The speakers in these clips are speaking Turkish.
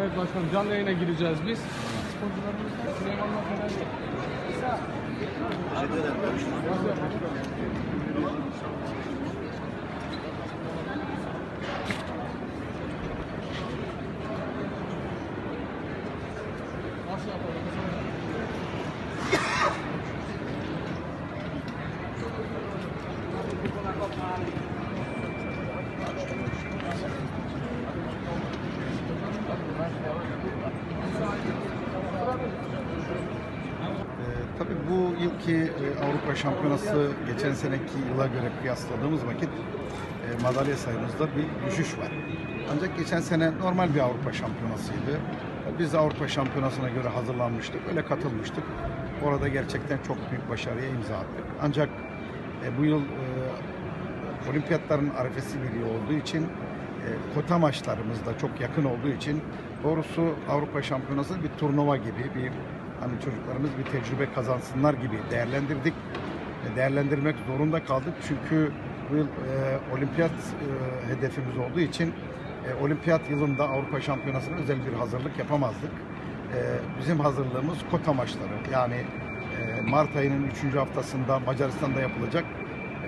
Evet başkanım canlı yayına gireceğiz biz. Sporcularımız da Süleyman'la Fener'de. Nasıl yapalım? Bu yılki e, Avrupa Şampiyonası geçen seneki yıla göre kıyasladığımız vakit e, madalya sayımızda bir düşüş var. Ancak geçen sene normal bir Avrupa Şampiyonasıydı. Biz de Avrupa Şampiyonası'na göre hazırlanmıştık, öyle katılmıştık. Orada gerçekten çok büyük başarıya imza attık. Ancak e, bu yıl e, olimpiyatların arifesi bir yıl olduğu için e, kota maçlarımız da çok yakın olduğu için doğrusu Avrupa Şampiyonası bir turnuva gibi bir hani çocuklarımız bir tecrübe kazansınlar gibi değerlendirdik. E, değerlendirmek zorunda kaldık çünkü bu yıl e, olimpiyat e, hedefimiz olduğu için e, olimpiyat yılında Avrupa Şampiyonası'na özel bir hazırlık yapamazdık. E, bizim hazırlığımız kota maçları yani e, Mart ayının 3. haftasında Macaristan'da yapılacak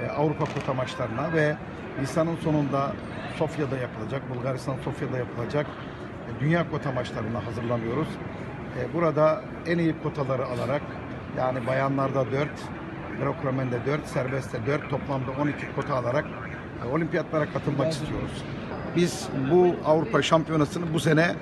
e, Avrupa kota maçlarına ve Nisan'ın sonunda Sofya'da yapılacak, Bulgaristan Sofya'da yapılacak dünya kota maçlarına hazırlanıyoruz. E, Burada en iyi kotaları alarak yani bayanlarda 4, Greco-Romen'de 4, serbestte 4 toplamda 12 kota alarak e, olimpiyatlara katılmak istiyoruz. Biz bu Avrupa Şampiyonası'nı bu sene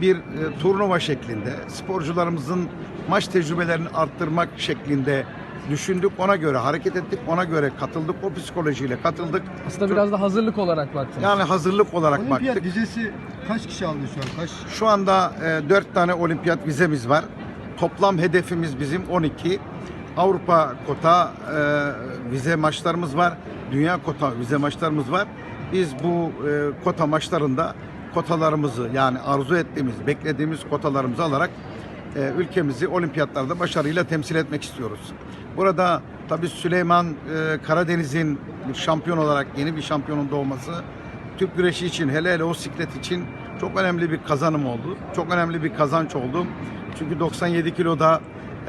bir e, turnuva şeklinde sporcularımızın maç tecrübelerini arttırmak şeklinde düşündük. Ona göre hareket ettik. Ona göre katıldık. O psikolojiyle katıldık. Aslında biraz da hazırlık olarak baktınız. Yani hazırlık olarak Olimpiyat baktık. vizesi kaç kişi aldı şu an? Kaç? Şu anda e, 4 tane olimpiyat vizemiz var. Toplam hedefimiz bizim 12. Avrupa kota e, vize maçlarımız var. Dünya kota vize maçlarımız var. Biz bu e, kota maçlarında kotalarımızı yani arzu ettiğimiz, beklediğimiz kotalarımızı alarak e, ülkemizi olimpiyatlarda başarıyla temsil etmek istiyoruz. Burada tabii Süleyman e, Karadeniz'in şampiyon olarak yeni bir şampiyonun doğması Türk güreşi için hele hele o siklet için çok önemli bir kazanım oldu. Çok önemli bir kazanç oldu. Çünkü 97 kiloda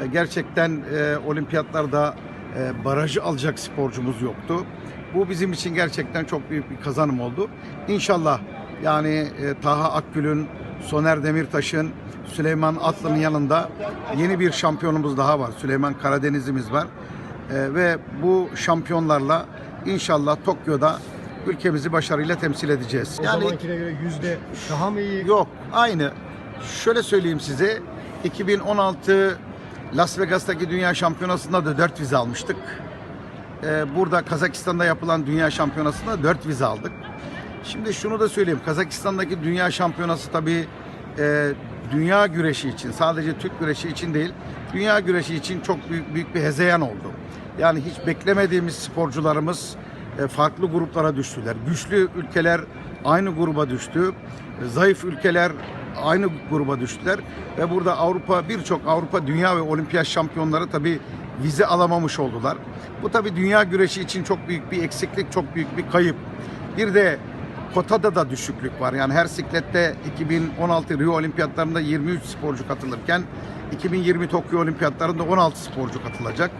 e, gerçekten e, olimpiyatlarda e, barajı alacak sporcumuz yoktu. Bu bizim için gerçekten çok büyük bir kazanım oldu. İnşallah yani Taha Akgül'ün, Soner Demirtaş'ın, Süleyman Atlı'nın yanında yeni bir şampiyonumuz daha var. Süleyman Karadeniz'imiz var. Ve bu şampiyonlarla inşallah Tokyo'da ülkemizi başarıyla temsil edeceğiz. O Yani zamankine göre yüzde daha mı iyi? yok aynı. Şöyle söyleyeyim size 2016 Las Vegas'taki Dünya Şampiyonası'nda da 4 vize almıştık. Ee, burada Kazakistan'da yapılan Dünya Şampiyonası'nda 4 vize aldık. Şimdi şunu da söyleyeyim. Kazakistan'daki Dünya Şampiyonası tabii e, dünya güreşi için sadece Türk güreşi için değil dünya güreşi için çok büyük, büyük bir hezeyan oldu. Yani hiç beklemediğimiz sporcularımız farklı gruplara düştüler. Güçlü ülkeler aynı gruba düştü. E, Zayıf ülkeler aynı gruba düştüler ve burada Avrupa birçok Avrupa dünya ve olimpiyat şampiyonları tabii vize alamamış oldular. Bu tabii dünya güreşi için çok büyük bir eksiklik, çok büyük bir kayıp. Bir de kotada da düşüklük var. Yani her siklette 2016 Rio Olimpiyatlarında 23 sporcu katılırken 2020 Tokyo Olimpiyatlarında 16 sporcu katılacak.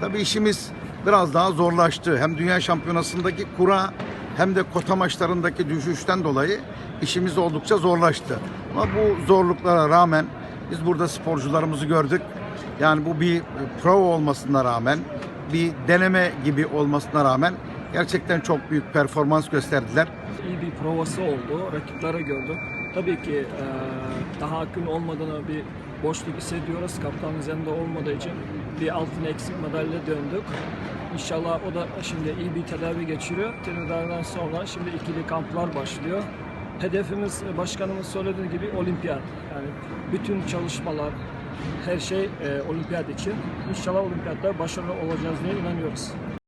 Tabii işimiz biraz daha zorlaştı. Hem dünya şampiyonasındaki kura hem de kota maçlarındaki düşüşten dolayı işimiz oldukça zorlaştı. Ama bu zorluklara rağmen biz burada sporcularımızı gördük. Yani bu bir prova olmasına rağmen, bir deneme gibi olmasına rağmen gerçekten çok büyük performans gösterdiler. iyi bir provası oldu. Rakipleri gördüm. Tabii ki daha akın olmadığını bir boşluk hissediyoruz. Kaptan üzerinde olmadığı için bir altın eksik madalya döndük. İnşallah o da şimdi iyi bir tedavi geçiriyor. Tedaviden sonra şimdi ikili kamplar başlıyor. Hedefimiz başkanımız söylediği gibi olimpiyat. Yani bütün çalışmalar, her şey e, olimpiyat için. İnşallah olimpiyatta başarılı olacağız diye inanıyoruz.